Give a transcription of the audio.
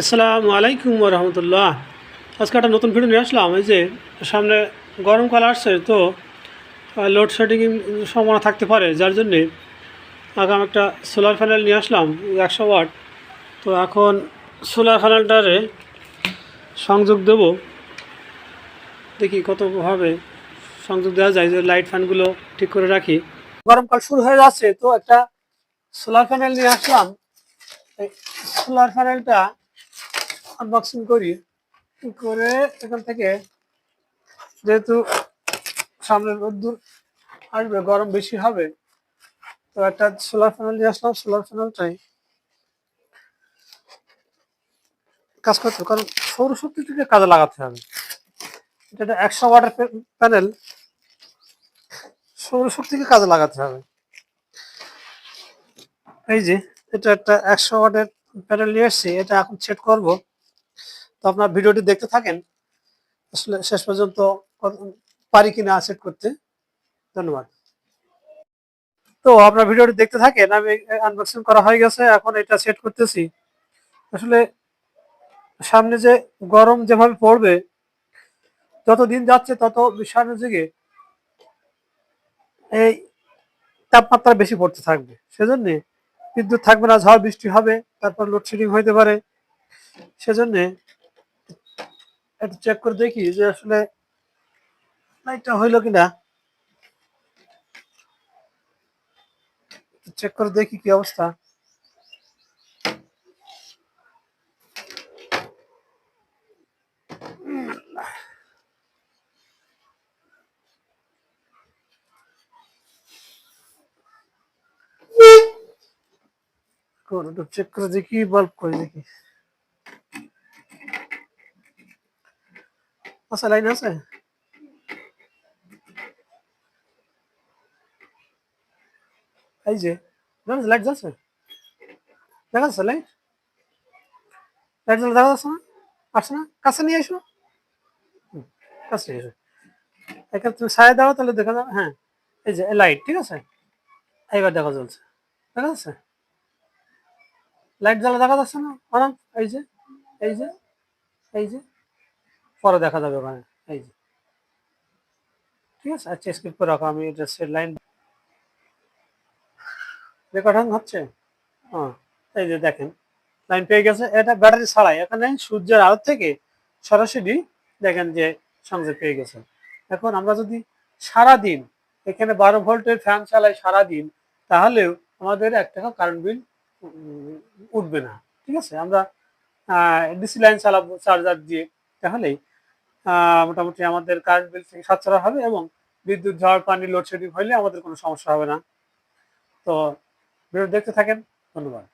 আসসালামু আলাইকুম রহমতুল্লাহ। আজকে একটা নতুন ভিডিও নিয়ে আসলাম, এই যে সামনে গরমকাল আসছে, তো লোডশেডিং সম্ভাবনা থাকতে পারে, যার জন্যে আগাম একটা সোলার প্যানেল নিয়ে আসলাম, একশো ওয়াট তো এখন সোলার প্যানেলটারে সংযোগ দেব। দেখি কতভাবে সংযোগ দেওয়া যায়, যে লাইট ফ্যানগুলো ঠিক করে রাখি। গরমকাল শুরু হয়ে যাচ্ছে, তো একটা সোলার প্যানেল নিয়ে আসলাম। সোলার প্যানেলটা আনবক্সিং করি করে এখান থেকে যেহেতু সামনে রোদ্দুর আসবে গরম বেশি হবে তো একটা সোলার প্যানেল নিয়ে আসলাম সোলার প্যানেলটাই কাজ করতে হবে, কারণ সৌরশক্তিটিকে কাজে লাগাতে হবে। এটা একটা একশো ওয়াটার প্যানেল সৌরশক্তিকে কাজে লাগাতে হবে। এই যে এটা একটা একশো ওয়াটের প্যানেল নিয়ে এসেছি এটা এখন সেট করব। তো আপনার ভিডিওটি দেখতে থাকেন। আসলে শেষ পর্যন্ত পারি কিনা সেট করতে। ধন্যবাদ। তো আপনার ভিডিওটি দেখতে থাকেন, আমি আনবক্সিং করা হয়ে গেছে, এখন এটা সেট করতেছি। আসলে সামনে যে গরম যেভাবে পড়বে, যত দিন যাচ্ছে তত বিশ্বের যুগে এই তাপমাত্রা বেশি পড়তে থাকবে। সেজন্য বিদ্যুৎ থাকবে না, ঝড় বৃষ্টি হবে, তারপর লোডশেডিং হইতে পারে। সেজন্য একটু চেক করে দেখি যে আসলে লাইটটা হইল কিনা চেক করে দেখি কি অবস্থা একটু চেক করে দেখি বাল্ব করে দেখি আচ্ছা লাইন আছে এই যে লাইট জ্বলছে দেখা যাচ্ছে লাইট লাইট জ্বলে দেখা যাচ্ছে না আসছে না কাছে নিয়ে এসো কাছে নিয়ে এসো এখানে তুমি ছায়া দাও তাহলে দেখা যাবে হ্যাঁ এই যে লাইট ঠিক আছে এইবার দেখা জ্বলছে দেখা যাচ্ছে লাইট জ্বালা দেখা যাচ্ছে না অনাম এই যে এই যে এই যে পরে দেখা যাবে ওখানে এই যে। ঠিক আছে আচ্ছা স্কিপ করে রাখো, আমি এটা সেট লাইন রেকর্ডিং হচ্ছে? হ্যাঁ এই যে দেখেন লাইন পেয়ে গেছে। এটা ব্যাটারি ছাড়াই, এখানে সূর্যের আলো থেকে সরাসরি দেখেন যে সংযোগ পেয়ে গেছে। এখন আমরা যদি সারা দিন এখানে বারো ভোল্টের ফ্যান চালাই সারা দিন তাহলেও আমাদের এক টাকা কারেন্ট বিল উঠবে না। ঠিক আছে, আমরা ডিসি লাইন চালাবো চার্জার দিয়ে, তাহলেই মোটামুটি আমাদের কারেন্ট বিল থেকে সাতচারা হবে এবং বিদ্যুৎ, ঝড়, পানি লোডশেডিং হইলে আমাদের কোনো সমস্যা হবে না। তো ভিডিও দেখতে থাকেন, ধন্যবাদ।